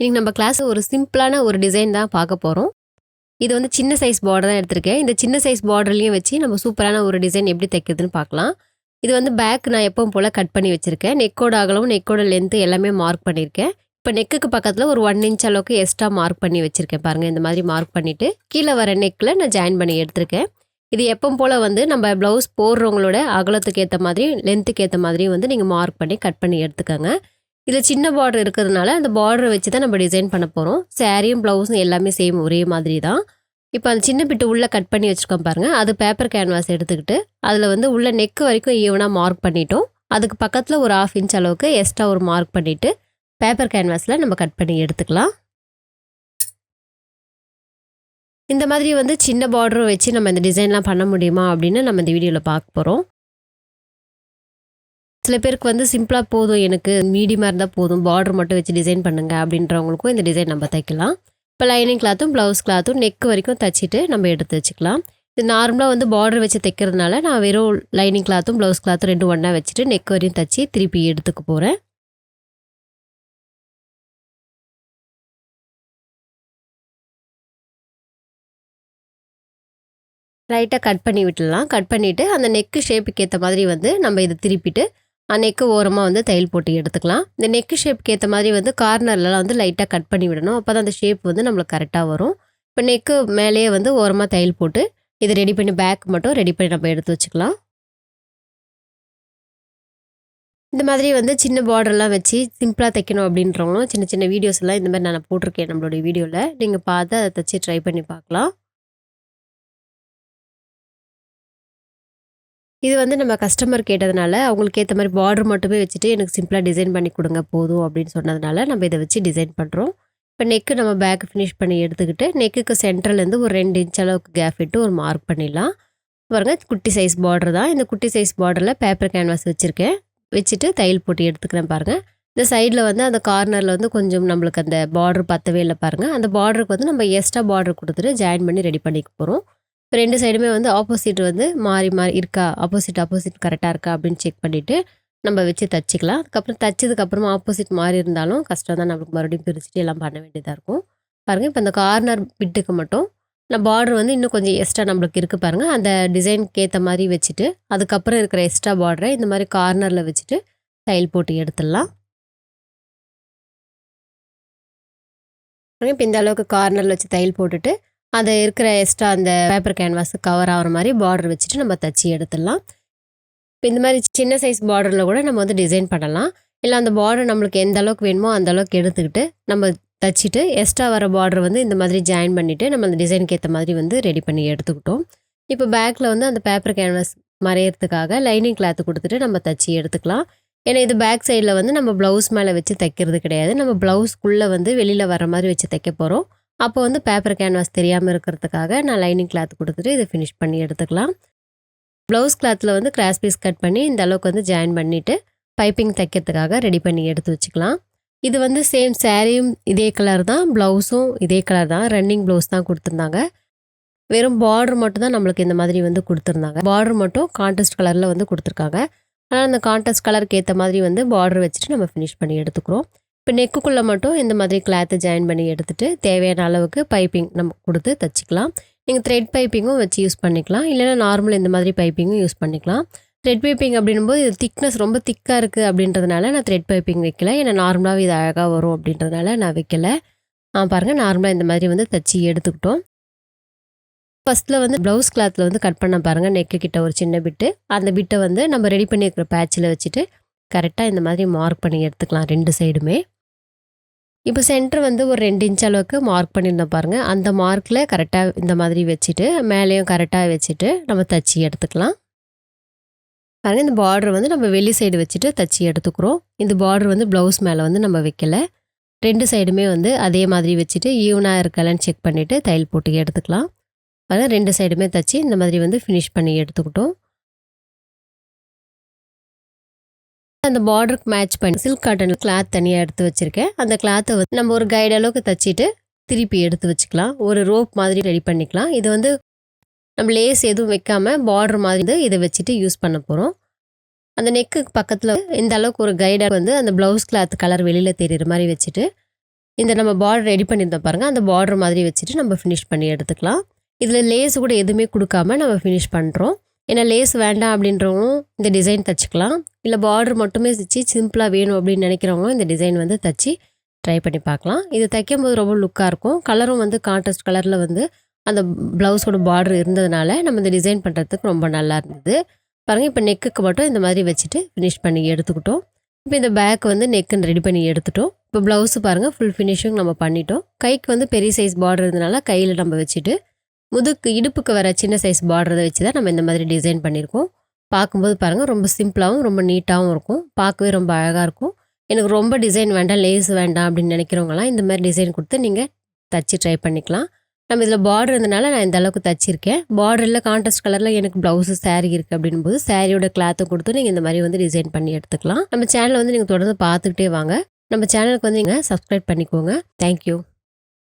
இன்றைக்கி நம்ம கிளாஸ் ஒரு சிம்பிளான ஒரு டிசைன் தான் பார்க்க போகிறோம் இது வந்து சின்ன சைஸ் பார்டர் தான் எடுத்திருக்கேன். இந்த சின்ன சைஸ் பார்டர்லையும் வச்சு நம்ம சூப்பரான ஒரு டிசைன் எப்படி தைக்கிறதுன்னு பார்க்கலாம். இது வந்து பேக் நான் எப்பவும் போல் கட் பண்ணி வச்சுருக்கேன். நெக்கோட அகலம் நெக்கோட லென்த்து எல்லாமே மார்க் பண்ணியிருக்கேன். இப்போ நெக்குக்கு பக்கத்தில் ஒரு ஒன் இன்ச் அளவுக்கு எக்ஸ்ட்ரா மார்க் பண்ணி வச்சுருக்கேன் பாருங்கள் இந்த மாதிரி மார்க் பண்ணிவிட்டு கீழே வர நெக்கில் நான் ஜாயின் பண்ணி எடுத்திருக்கேன். இது எப்பவும் போல் வந்து நம்ம ப்ளவுஸ் போடுறவங்களோட அகலத்துக்கு ஏற்ற மாதிரி லென்த்துக்கு ஏற்ற மாதிரி வந்து நீங்கள் மார்க் பண்ணி கட் பண்ணி எடுத்துக்கோங்க. இதில் சின்ன பார்டர் இருக்கிறதுனால அந்த பார்டரை வச்சு தான் நம்ம டிசைன் பண்ண போகிறோம் சாரியும் ப்ளவுஸும் எல்லாமே சேம் ஒரே மாதிரி தான். இப்போ அந்த சின்ன பிட்டு உள்ளே கட் பண்ணி வச்சுருக்கோம் பாருங்கள் அது பேப்பர் கேன்வாஸ் எடுத்துக்கிட்டு அதில் வந்து உள்ள நெக்கு வரைக்கும் ஈவனாக மார்க் பண்ணிட்டோம். அதுக்கு பக்கத்தில் ஒரு ஆஃப் இன்ச் அளவுக்கு எக்ஸ்ட்ரா ஒரு மார்க் பண்ணிவிட்டு பேப்பர் கேன்வாஸில் நம்ம கட் பண்ணி எடுத்துக்கலாம். இந்த மாதிரி வந்து சின்ன பார்டரும் வச்சு நம்ம இந்த டிசைன்லாம் பண்ண முடியுமா அப்படின்னு நம்ம இந்த வீடியோவில் பார்க்க போகிறோம் சில பேருக்கு வந்து சிம்பிளாக போதும். எனக்கு மீடியமாக இருந்தால் போதும். பார்டர் மட்டும் வச்சு டிசைன் பண்ணுங்க அப்படின்றவங்களுக்கும் இந்த டிசைன் நம்ம தைக்கலாம். இப்போ லைனிங் கிளாத்தும் ப்ளவுஸ் கிளாத்தும் நெக் வரைக்கும் தைச்சிட்டு நம்ம எடுத்து வச்சுக்கலாம். இது நார்மலாக வந்து பார்டர் வச்சு தைக்கிறதுனால நான் வெறும் லைனிங் கிளாத்தும் ப்ளவுஸ் கிளாத்தும் ரெண்டும் ஒன்றா வச்சுட்டு நெக் வரையும் தைச்சி திருப்பி எடுத்துக்க போகிறேன் லைட்டாக கட் பண்ணி விட்டுடலாம். கட் பண்ணிவிட்டு அந்த நெக்கு ஷேப்புக்கு ஏற்ற மாதிரி வந்து நம்ம இதை திருப்பிட்டு நெக்கு ஓரமாக வந்து தையல் போட்டு எடுத்துக்கலாம். இந்த நெக்கு ஷேப்க்கு ஏற்ற மாதிரி வந்து கார்னர்லலாம் வந்து லைட்டாக கட் பண்ணி விடணும். அப்போ தான் அந்த ஷேப் வந்து நம்மளுக்கு கரெக்டாக வரும். இப்போ நெக்கு மேலேயே வந்து ஓரமாக தையல் போட்டு இதை ரெடி பண்ணி பேக் மட்டும் ரெடி பண்ணி நம்ம எடுத்து வச்சுக்கலாம். இந்த மாதிரி வந்து சின்ன பார்டர்லாம் வச்சு சிம்பிளாக தைக்கணும் அப்படின்றவங்களும் சின்ன சின்ன வீடியோஸ் எல்லாம் இந்த மாதிரி நான் போட்டிருக்கேன் நம்மளுடைய வீடியோவில் நீங்கள் பார்த்து அதை தைச்சி ட்ரை பண்ணி பார்க்கலாம். இது வந்து நம்ம கஸ்டமர் கேட்டதுனால அவங்களுக்கு ஏற்ற மாதிரி பார்டர் மட்டுமே வச்சுட்டு எனக்கு சிம்பிளாக டிசைன் பண்ணி கொடுங்க போதும் அப்படின்னு சொன்னதுனால நம்ம இதை வச்சு டிசைன் பண்ணுறோம் இப்போ நெக்கு நம்ம பேக் ஃபினிஷ் பண்ணி எடுத்துக்கிட்டு நெக்குக்கு சென்ட்ரலேருந்து ஒரு ரெண்டு இன்ச் அளவுக்கு கேப் விட்டு ஒரு மார்க் பண்ணிடலாம். பாருங்க குட்டி சைஸ் பார்டர் தான். இந்த குட்டி சைஸ் பார்டரில் பேப்பர் கேன்வாஸ் வச்சுருக்கேன். வச்சுட்டு தையல் போட்டு எடுத்துக்கிறேன் பாருங்கள் இந்த சைடில் வந்து அந்த கார்னரில் வந்து கொஞ்சம் நம்மளுக்கு அந்த பார்டர் பத்தவே இல்லை பாருங்கள் அந்த பார்டருக்கு வந்து நம்ம எக்ஸ்ட்ரா பார்டர் கொடுத்துட்டு ஜாயின் பண்ணி ரெடி பண்ணிக்க போகிறோம் இப்போ ரெண்டு சைடுமே வந்து ஆப்போசிட் வந்து மாறி மாறி இருக்கா? ஆப்போசிட் ஆப்போசிட் கரெக்டாக இருக்கா? அப்படின்னு செக் பண்ணிவிட்டு நம்ம வச்சு தச்சுக்கலாம். அதுக்கப்புறம் தச்சதுக்கப்புறமா ஆப்போசிட் மாறி இருந்தாலும் கஷ்டம் தான். நம்மளுக்கு மறுபடியும் பிரிச்சுட்டு எல்லாம் பண்ண வேண்டியதாக இருக்கும். பாருங்கள் இப்போ இந்த கார்னர் பிட்டுக்கு மட்டும் நான் பார்டர் வந்து இன்னும் கொஞ்சம் எக்ஸ்ட்ரா நம்மளுக்கு இருக்குது பாருங்கள் அந்த டிசைனுக்கு ஏற்ற மாதிரி வச்சுட்டு அதுக்கப்புறம் இருக்கிற எக்ஸ்ட்ரா பார்டரை இந்த மாதிரி கார்னரில் வச்சுட்டு தையல் போட்டு எடுத்துடலாம். இப்போ இந்த அளவுக்கு கார்னரில் வச்சு தையல் போட்டுட்டு அதை இருக்கிற எக்ஸ்ட்ரா அந்த பேப்பர் கேன்வாஸ் கவர் ஆகிற மாதிரி பார்டர் வச்சுட்டு நம்ம தச்சு எடுத்துடலாம். இப்போ இந்த மாதிரி சின்ன சைஸ் பார்டரில் கூட நம்ம வந்து டிசைன் பண்ணலாம். இல்லை அந்த பார்டர் நம்மளுக்கு எந்த அளவுக்கு வேணுமோ அந்த அளவுக்கு எடுத்துக்கிட்டு நம்ம தச்சுட்டு எக்ஸ்ட்ரா வர பார்டர் வந்து இந்த மாதிரி ஜாயின் பண்ணிவிட்டு நம்ம அந்த டிசைனுக்கு ஏற்ற மாதிரி வந்து ரெடி பண்ணி எடுத்துக்கிட்டோம். இப்போ பேக்கில் வந்து அந்த பேப்பர் கேன்வாஸ் மறையிறதுக்காக லைனிங் கிளாத்து கொடுத்துட்டு நம்ம தச்சு எடுத்துக்கலாம். ஏன்னா இது பேக் சைடில் வந்து நம்ம ப்ளவுஸ் மேலே வச்சு தைக்கிறது கிடையாது. நம்ம ப்ளவுஸ்க்குள்ளே வந்து வெளியில் வர மாதிரி வச்சு தைக்க போகிறோம் அப்போ வந்து பேப்பர் கேன்வாஸ் தெரியாமல் இருக்கிறதுக்காக நான் லைனிங் கிளாத் கொடுத்துட்டு இதை ஃபினிஷ் பண்ணி எடுத்துக்கலாம். ப்ளவுஸ் கிளாத்தில் வந்து கிராஸ் பீஸ் கட் பண்ணி இந்த அளவுக்கு வந்து ஜாயின் பண்ணிவிட்டு பைப்பிங் தைக்கிறதுக்காக ரெடி பண்ணி எடுத்து வச்சுக்கலாம். இது வந்து சேம் சாரியும் இதே கலர் தான் ப்ளவுஸும் இதே கலர் தான். ரன்னிங் ப்ளவுஸ் தான் கொடுத்துருந்தாங்க. வெறும் பார்டர் மட்டும் தான் நம்மளுக்கு இந்த மாதிரி வந்து கொடுத்துருந்தாங்க. பார்டர் மட்டும் கான்ட்ராஸ்ட் கலரில் வந்து கொடுத்துருக்காங்க. ஆனால் அந்த கான்ட்ராஸ்ட் கலருக்கு ஏற்ற மாதிரி வந்து பார்டர் வச்சுட்டு நம்ம ஃபினிஷ் பண்ணி எடுத்துக்கிறோம். இப்போ நெக்குக்குள்ளே மட்டும் இந்த மாதிரி கிளாத்து ஜாயின் பண்ணி எடுத்துகிட்டு தேவையான அளவுக்கு பைப்பிங் நம்ம கொடுத்து தைச்சிக்கலாம். நீங்கள் த்ரெட் பைப்பிங்கும் வச்சு யூஸ் பண்ணிக்கலாம். இல்லைனா நார்மல் இந்த மாதிரி பைப்பிங்கும் யூஸ் பண்ணிக்கலாம். த்ரெட் பைப்பிங் அப்படின்போது இது திக்னஸ் ரொம்ப திக்காக இருக்குது அப்படின்றதுனால நான் த்ரெட் பைப்பிங் வைக்கல. ஏன்னா நார்மலாகவே இது அழகாக வரும் அப்படின்றதுனால நான் வைக்கல. பாருங்கள் நார்மலாக இந்த மாதிரி வந்து தச்சு எடுத்துக்கிட்டோம். ஃபஸ்ட்டில் வந்து ப்ளவுஸ் கிளாத்தில் வந்து கட் பண்ண பாருங்கள் நெக்கு கிட்ட ஒரு சின்ன பிட்டு அந்த பிட்டை வந்து நம்ம ரெடி பண்ணியிருக்கிற பேட்சில் வச்சுட்டு கரெக்டாக இந்த மாதிரி மார்க் பண்ணி எடுத்துக்கலாம் ரெண்டு சைடுமே இப்போ சென்டர் வந்து ஒரு ரெண்டு இன்ச் அளவுக்கு மார்க் பண்ணியிருந்தோம் பாருங்கள் அந்த மார்க்கில் கரெக்டாக இந்த மாதிரி வச்சுட்டு மேலேயும் கரெக்டாக வச்சுட்டு நம்ம தச்சு எடுத்துக்கலாம். பாருங்கள் இந்த பார்டர் வந்து நம்ம வெளி சைடு வச்சுட்டு தச்சு எடுத்துக்கிறோம். இந்த பார்டர் வந்து ப்ளவுஸ் மேலே வந்து நம்ம வைக்கலை. ரெண்டு சைடுமே வந்து அதே மாதிரி வச்சுட்டு ஈவனாக இருக்கலன்னு செக் பண்ணிவிட்டு தையல் போட்டு எடுத்துக்கலாம். பாருங்கள் ரெண்டு சைடுமே தச்சு இந்த மாதிரி வந்து ஃபினிஷ் பண்ணி எடுத்துக்கிட்டோம். அந்த பார்டருக்கு மேட்ச் பண்ணி சில்க் காட்டன் கிளாத் தனியாக எடுத்து வச்சுருக்கேன். அந்த கிளாத்தை வந்து நம்ம ஒரு கைடு அளவுக்கு தச்சுட்டு திருப்பி எடுத்து வச்சுக்கலாம். ஒரு ரோப் மாதிரி ரெடி பண்ணிக்கலாம். இது வந்து நம்ம லேஸ் எதுவும் வைக்காமல் பார்டர் மாதிரி வந்து இதை வச்சுட்டு யூஸ் பண்ண போகிறோம் அந்த நெக்கு பக்கத்தில் இந்த அளவுக்கு ஒரு கைடாக வந்து அந்த ப்ளவுஸ் கிளாத் கலர் வெளியில் தெரிகிற மாதிரி வச்சுட்டு இந்த நம்ம பார்டர் ரெடி பண்ணியிருந்தோம் பாருங்கள் அந்த பார்டர் மாதிரி வச்சுட்டு நம்ம ஃபினிஷ் பண்ணி எடுத்துக்கலாம். இதில் லேஸ் கூட எதுவுமே கொடுக்காம நம்ம ஃபினிஷ் பண்ணுறோம் ஏன்னா லேஸ் வேண்டாம் அப்படின்றவங்களும் இந்த டிசைன் தச்சுக்கலாம். இல்லை பார்டர் மட்டுமே தைச்சி சிம்பிளாக வேணும் அப்படின்னு நினைக்கிறவங்களும் இந்த டிசைன் வந்து தச்சு ட்ரை பண்ணி பார்க்கலாம். இது தைக்கும் போது ரொம்ப லுக்காக இருக்கும். கலரும் வந்து கான்ட்ராஸ்ட் கலரில் வந்து அந்த ப்ளவுஸோட பார்டர் இருந்ததுனால நம்ம இந்த டிசைன் பண்ணுறதுக்கு ரொம்ப நல்லா இருந்தது. பாருங்கள் இப்போ நெக்குக்கு மட்டும் இந்த மாதிரி வச்சுட்டு ஃபினிஷ் பண்ணி எடுத்துக்கிட்டோம். இப்போ இந்த பேக் வந்து நெக்குன்னு ரெடி பண்ணி எடுத்துட்டோம். இப்போ ப்ளவுஸு பாருங்கள் ஃபுல் ஃபினிஷிங் நம்ம பண்ணிட்டோம். கைக்கு வந்து பெரிய சைஸ் பார்டர் இருந்தனால கையில் நம்ம வச்சுட்டு முதுக்கு இடுப்புக்கு வர சின்ன சைஸ் பார்டரை வச்சு தான் நம்ம இந்த மாதிரி டிசைன் பண்ணியிருக்கோம். பார்க்கும்போது பாருங்கள் ரொம்ப சிம்பிளாகவும் ரொம்ப நீட்டாகவும் இருக்கும். பார்க்கவே ரொம்ப அழகாக இருக்கும். எனக்கு ரொம்ப டிசைன் வேண்டாம் லேஸ் வேண்டாம் அப்படின்னு நினைக்கிறவங்களாம் இந்த மாதிரி டிசைன் கொடுத்து நீங்கள் தச்சு ட்ரை பண்ணிக்கலாம். நம்ம இதில் பார்டர் இருந்தனால நான் இந்த அளவுக்கு தச்சிருக்கேன். பார்டரில் கான்ட்ராஸ்ட் கலரில் எனக்கு ப்ளவுஸு saree இருக்குது அப்படின்னும் போது சாரியோட கிளாத்தை கொடுத்து நீங்கள் இந்த மாதிரி வந்து டிசைன் பண்ணி எடுத்துக்கலாம். நம்ம சேனலை வந்து நீங்கள் தொடர்ந்து பார்த்துக்கிட்டே வாங்க. நம்ம சேனலுக்கு வந்து நீங்கள் சப்ஸ்கிரைப் பண்ணிக்கோங்க. தேங்க்யூ